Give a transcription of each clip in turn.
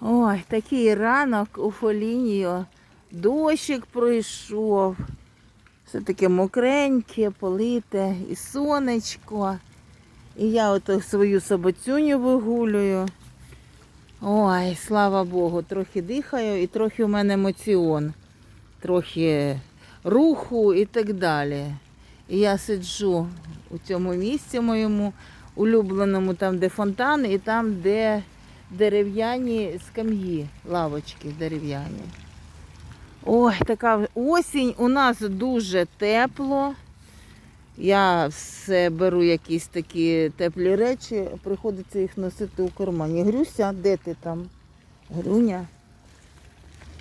Ой, такий ранок у Фолінію. Дощик пройшов. Все таке мокреньке, полите, і сонечко. І я ото свою собацюню вигулюю. Ой, слава Богу, трохи дихаю і трохи у мене емоціон. Трохи руху і так далі. І я сиджу у цьому місці моєму улюбленому, там, де фонтан, і там, де дерев'яні скам'ї, лавочки дерев'яні. Ой, така осінь. У нас дуже тепло. Я все беру якісь такі теплі речі, приходиться їх носити у кармані. Грюся, де ти там? Грюня?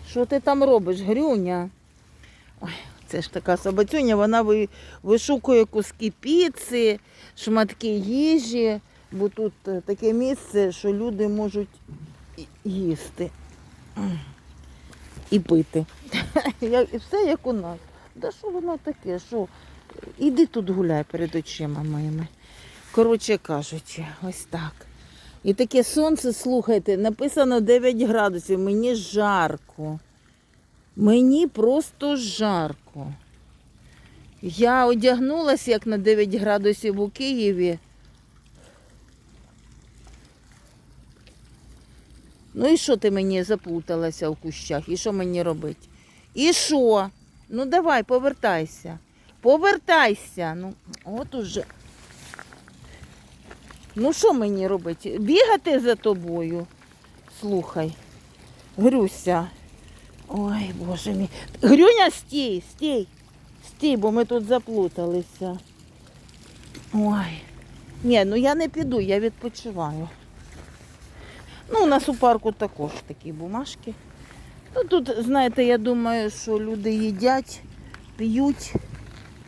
Що ти там робиш, Грюня? Ой, це ж така собацюня, вона вишукує куски піци, шматки їжі, бо тут е, таке місце, що люди можуть їсти і пити. І все як у нас. Да що воно таке? Що? Іди тут гуляй перед очима моїми. Коротше кажучи, ось так. І таке сонце, слухайте, написано 9 градусів. Мені жарко. Мені просто жарко. Я одягнулася як на 9 градусів у Києві. Ну і що ти мені заплуталася в кущах? І що мені робити? І що? Ну давай, повертайся. Повертайся. Ну, от уже. Ну що мені робити? Бігати за тобою? Слухай. Грюся. Ой, боже мій. Грюня, стій, стій. Стій, бо ми тут заплуталися. Ой. Ні, ну я не піду, я відпочиваю. Ну, у нас у парку також такі бумажки. Ну, тут, знаєте, я думаю, що люди їдять, п'ють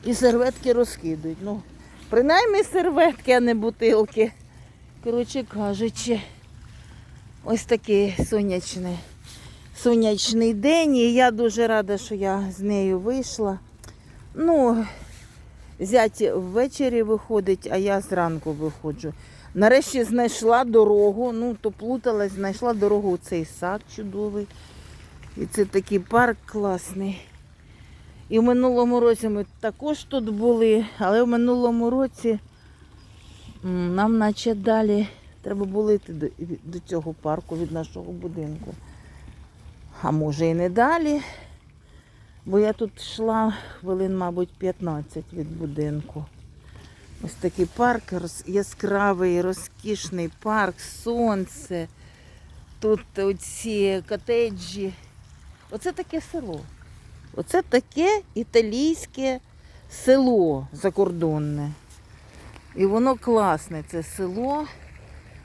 і серветки розкидують. Ну, принаймні серветки, а не бутилки. Коротше кажучи, ось такий сонячний, сонячний день. І я дуже рада, що я з нею вийшла. Ну, зять ввечері виходить, а я зранку виходжу. Нарешті знайшла дорогу, ну то плуталась, знайшла дорогу у цей сад чудовий. І це такий парк класний. І в минулому році ми також тут були, але в минулому році нам наче далі треба було йти до, до цього парку від нашого будинку. А може і не далі, бо я тут йшла хвилин, мабуть, 15 від будинку. Ось такий парк яскравий, розкішний парк, сонце. Тут оці котеджі. Оце таке село. Оце таке італійське село закордонне. І воно класне, це село.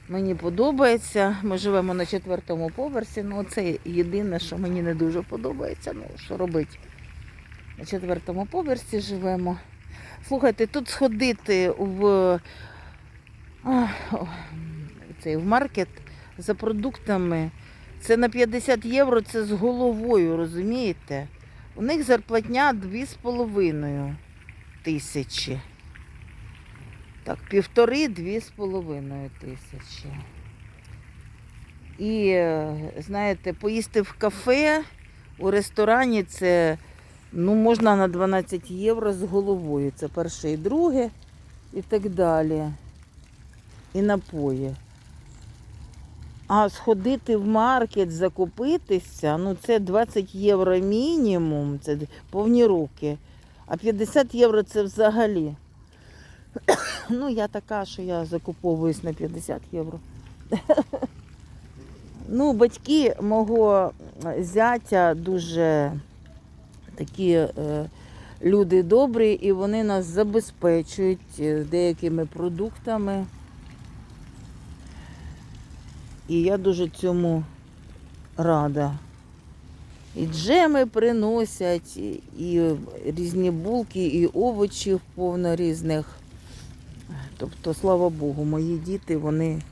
Мені подобається. Ми живемо на четвертому поверсі. Ну, це єдине, що мені не дуже подобається. Ну, що робити? На четвертому поверсі живемо. Слухайте, тут сходити в, цей, в маркет за продуктами. Це на 50 євро, це з головою, розумієте? У них зарплатня 2,5 тисячі. Так, півтори-дві з половиною тисячі. І, е, знаєте, поїсти в кафе, у ресторані це ну, можна на 12 євро з головою. Це перше і друге і так далі. І напої. А сходити в маркет, закупитися, ну це 20 євро мінімум, це повні руки. А 50 євро це взагалі. Ну, я така, що я закуповуюсь на 50 євро. Ну, батьки мого зятя дуже такі е, люди добрі, і вони нас забезпечують е, деякими продуктами. І я дуже цьому рада. І джеми приносять, і, різні булки, і овочів повно різних. Тобто, слава Богу, мої діти вони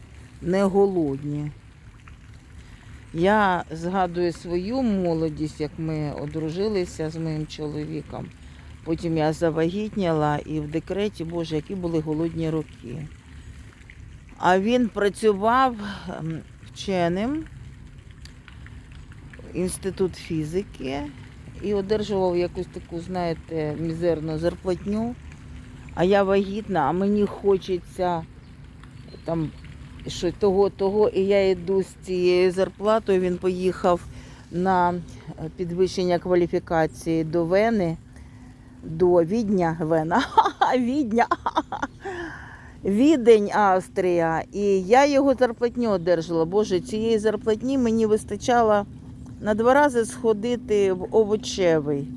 не голодні. Я згадую свою молодість, як ми одружилися з моїм чоловіком. Потім я завагітніла і в декреті, Боже, які були голодні роки. А він працював ем, вченим інститут фізики і одержував якусь таку, знаєте, мізерну зарплатню. А я вагітна, а мені хочеться там що того, того, і я йду з цією зарплатою. Він поїхав на підвищення кваліфікації до Вени, до Відня, Вена, Відня. Відень, Австрія. І я його зарплатню одержала. Боже, цієї зарплатні мені вистачало на два рази сходити в овочевий.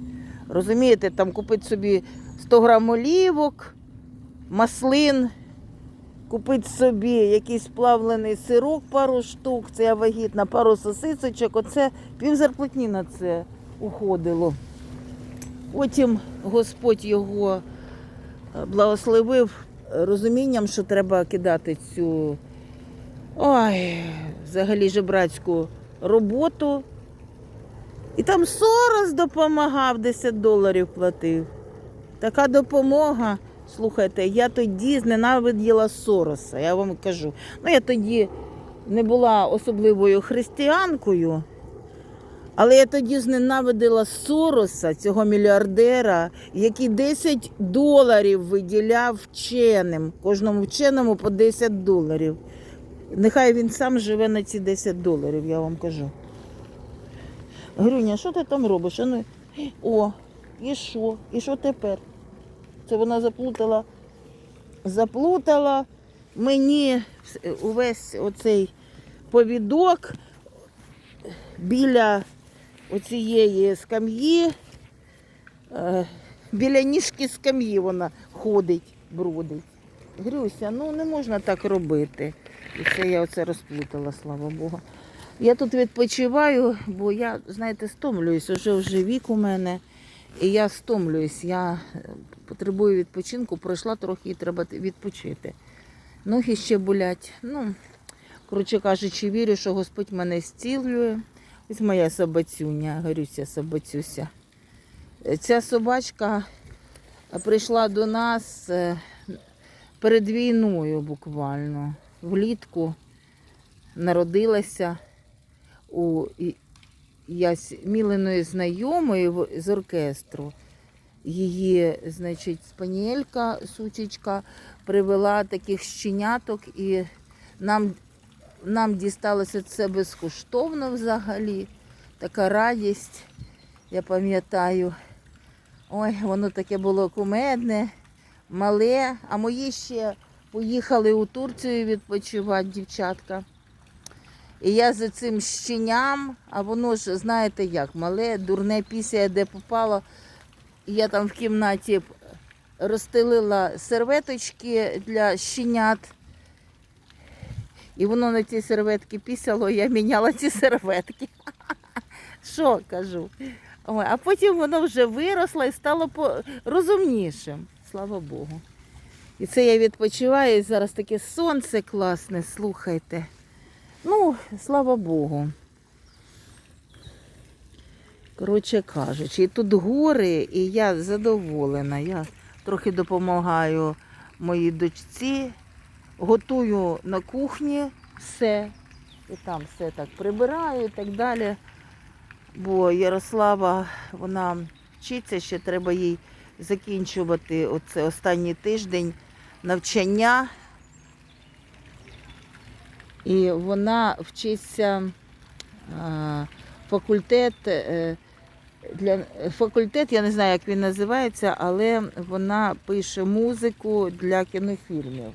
Розумієте, там купити собі 100 грам олівок, маслин, купити собі якийсь плавлений сирок, пару штук, це я вагітна, пару сосисочок. Оце пів зарплатні на це уходило. Потім Господь його е, благословив розумінням, що треба кидати цю ой, взагалі жебрацьку роботу. І там Сорос допомагав, 10 доларів платив. Така допомога. Слухайте, я тоді зненавиділа Сороса, я вам кажу. Ну, я тоді не була особливою християнкою, але я тоді зненавидила Сороса, цього мільярдера, який 10 доларів виділяв вченим, кожному вченому по 10 доларів. Нехай він сам живе на ці 10 доларів, я вам кажу. Грюня, що ти там робиш? Ну, О, і що? І що тепер? Це вона заплутала, заплутала мені увесь оцей повідок біля оцієї скам'ї, е, біля ніжки скам'ї вона ходить, бродить. Грюся, ну не можна так робити. І це я оце розплутала, слава Богу. Я тут відпочиваю, бо я, знаєте, стомлююсь, уже вже вік у мене. І я стомлююсь, я потребую відпочинку, пройшла трохи і треба відпочити. Ноги ще болять. Ну, коротше кажучи, вірю, що Господь мене зцілює. Ось моя собацюня, Гарюся собацюся. Ця собачка е, прийшла до нас е, перед війною буквально. Влітку народилася у Ясміленої знайомої з оркестру. Її, значить, спаніелька, сучечка, привела таких щеняток, і нам, нам дісталося це безкоштовно взагалі. Така радість, я пам'ятаю. Ой, воно таке було кумедне, мале. А мої ще поїхали у Турцію відпочивати, дівчатка. І я за цим щеням, а воно ж, знаєте як, мале, дурне після, де попало. Я там в кімнаті розстелила серветочки для щенят. І воно на ці серветки пісяло, я міняла ці серветки. Що кажу? А потім воно вже виросло і стало розумнішим. Слава Богу. І це я відпочиваю, і зараз таке сонце класне, слухайте. Ну, слава Богу. Коротше кажучи, тут гори, і я задоволена. Я трохи допомагаю моїй дочці, готую на кухні все. І там все так прибираю і так далі. Бо Ярослава, вона вчиться, ще треба їй закінчувати оце останній тиждень навчання. І вона вчиться а, факультет е, для факультет, я не знаю, як він називається, але вона пише музику для кінофільмів.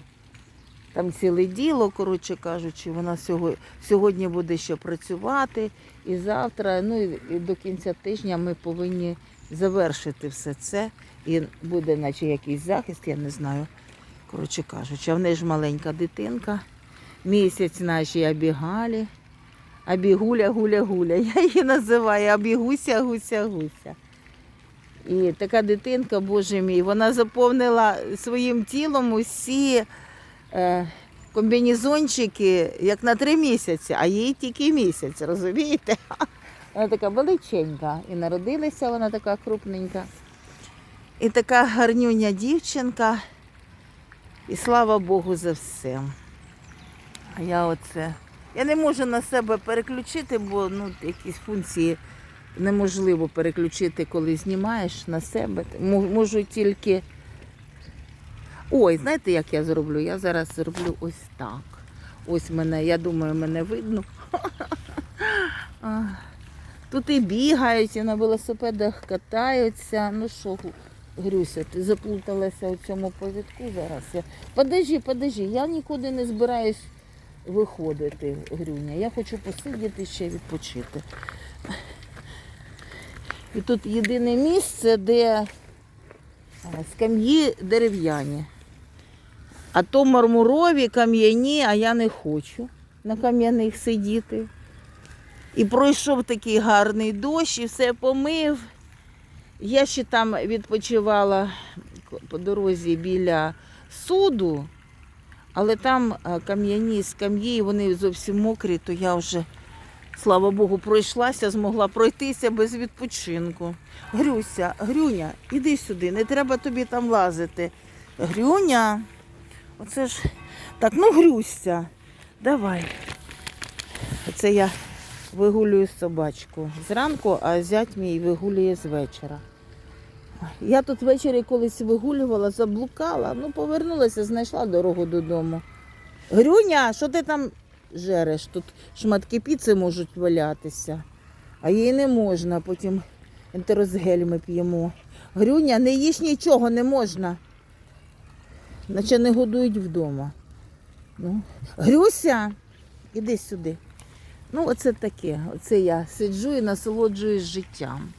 Там ціле діло, коротше кажучи, вона сьогодні, буде ще працювати. І завтра, ну і, до кінця тижня ми повинні завершити все це. І буде, наче якийсь захист, я не знаю. Коротше кажучи, а в неї ж маленька дитинка місяць нашій Абігалі. Абігуля, гуля, гуля. Я її називаю Абігуся, гуся, гуся. І така дитинка, боже мій, вона заповнила своїм тілом усі е, комбінезончики як на три місяці, а їй тільки місяць, розумієте? Вона така величенька. І народилася вона така крупненька. І така гарнюня дівчинка. І слава Богу за все. А я оце Я не можу на себе переключити, бо ну, якісь функції неможливо переключити, коли знімаєш на себе. Можу тільки. Ой, знаєте, як я зроблю? Я зараз зроблю ось так. Ось мене, я думаю, мене видно. Тут і бігають, і на велосипедах катаються. Ну що, Грюся, ти заплуталася у цьому повідку зараз. Подожди, подожди, я нікуди не збираюсь виходити, Грюня. Я хочу посидіти ще відпочити. І тут єдине місце, де а, скам'ї дерев'яні. А то мармурові, кам'яні, а я не хочу на кам'яних сидіти. І пройшов такий гарний дощ, і все помив. Я ще там відпочивала по дорозі біля суду, але там кам'яні скам'ї, і вони зовсім мокрі, то я вже, слава Богу, пройшлася, змогла пройтися без відпочинку. Грюся, Грюня, іди сюди, не треба тобі там лазити. Грюня, оце ж так, ну Грюся, давай. Оце я вигулюю собачку зранку, а зять мій вигулює з вечора. Я тут ввечері колись вигулювала, заблукала, ну повернулася, знайшла дорогу додому. Грюня, що ти там жереш? Тут шматки піци можуть валятися, а їй не можна, потім ентерозгель ми п'ємо. Грюня, не їж нічого, не можна. Наче не годують вдома. Ну. Грюся, іди сюди. Ну, оце таке. Оце я сиджу і насолоджуюсь життям.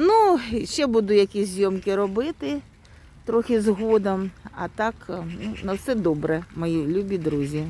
Ну, ще буду якісь зйомки робити трохи згодом. А так, ну, на все добре, мої любі друзі.